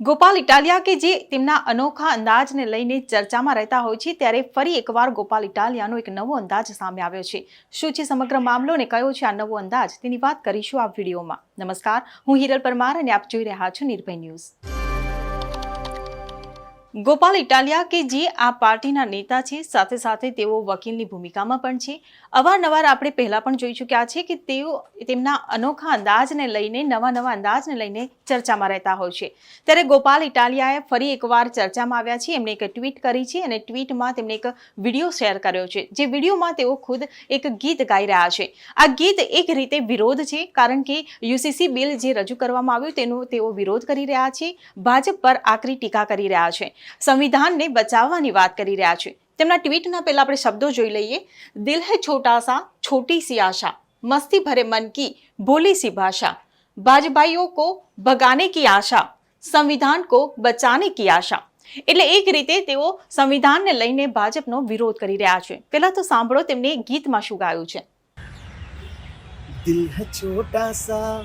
ગોપાલ ઇટાલિયા કે જે તેમના અનોખા અંદાજને લઈને ચર્ચામાં રહેતા હોય છે, ત્યારે ફરી એકવાર ગોપાલ ઇટાલિયાનો એક નવો અંદાજ સામે આવ્યો છે. શું છે સમગ્ર મામલો અને કયો છે આ નવો અંદાજ? તેની વાત કરીશું આ વિડીયોમાં. નમસ્કાર, હું હિરલ પરમાર અને આપ જોઈ રહ્યા છો નિર્ભય ન્યૂઝ. ગોપાલ ઇટાલિયા કે જે આ પાર્ટીના નેતા છે, સાથે સાથે તેઓ વકીલની ભૂમિકામાં પણ છે. અવારનવાર આપણે પહેલા પણ જોઈ ચૂક્યા છે કે તેઓ તેમના અનોખા અંદાજને લઈને, નવા નવા અંદાજને લઈને ચર્ચામાં રહેતા હોય છે. ત્યારે ગોપાલ ઇટાલિયાએ ફરી એકવાર ચર્ચામાં આવ્યા છે. એમણે એક ટ્વીટ કરી છે અને ટ્વીટમાં તેમણે એક વીડિયો શેર કર્યો છે, જે વિડીયોમાં તેઓ ખુદ એક ગીત ગાઈ રહ્યા છે. આ ગીત એક રીતે વિરોધ છે, કારણ કે યુસીસી બિલ જે રજૂ કરવામાં આવ્યું તેનો તેઓ વિરોધ કરી રહ્યા છે. ભાજપ પર આકરી ટીકા કરી રહ્યા છે. સંવિધાનને બચાવવાની વાત કરી રહ્યા છે. તેમના ટ્વીટના પહેલા આપણે શબ્દો જોઈ લઈએ. દિલ હે છોટા સા, છોટી સી આશા. મસ્તી ભરે મન કી, ભોલી સી ભાષા. બાજભાઈઓ કો ભગાને કી આશા. સંવિધાન કો બચાને કી આશા. એટલે એક રીતે તેઓ સંવિધાનને લઈને ભાજપનો વિરોધ કરી રહ્યા છે. પહેલા તો સાંભળો, તેમને ગીતમાં શું ગાયું છે. દિલ હે છોટા સા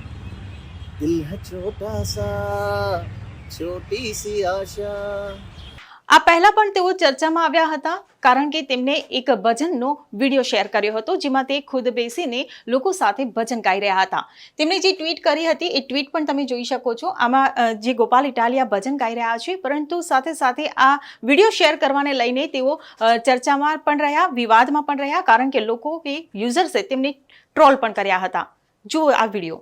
દિલ હે છોટા સા છોટી સી આશા આ પહેલા પણ તેઓ ચર્ચામાં આવ્યા હતા, કારણ કે તેમણે એક ભજનનો વીડિયો શેર કર્યો હતો, જેમાં તે ખુદ બેસીને લોકો સાથે ભજન ગાઈ રહ્યા હતા. તેમણે જે ટ્વીટ કરી હતી, એ ટ્વીટ પણ તમે જોઈ શકો છો. આમાં જે ગોપાલ ઇટાલિયા ભજન ગાઈ રહ્યા છે, પરંતુ સાથે સાથે આ વીડિયો શેર કરવાને લઈને તેઓ ચર્ચામાં પણ રહ્યા, વિવાદમાં પણ રહ્યા, કારણ કે લોકો કે યુઝર્સે તેમને ટ્રોલ પણ કર્યા હતા. જુઓ આ video.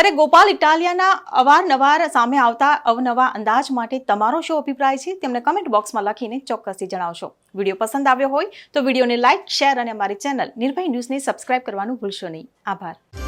ત્યારે ગોપાલ ઇટાલિયાના અવારનવાર સામે આવતા અવનવા અંદાજ માટે તમારો શું અભિપ્રાય છે તેમને કમેન્ટ બોક્સમાં લખીને ચોક્કસથી જણાવશો. વીડિયો પસંદ આવ્યો હોય તો વિડીયોને લાઇક શેર અને અમારી ચેનલ નિર્ભય ન્યૂઝને સબસ્ક્રાઇબ કરવાનું ભૂલશો નહીં. આભાર.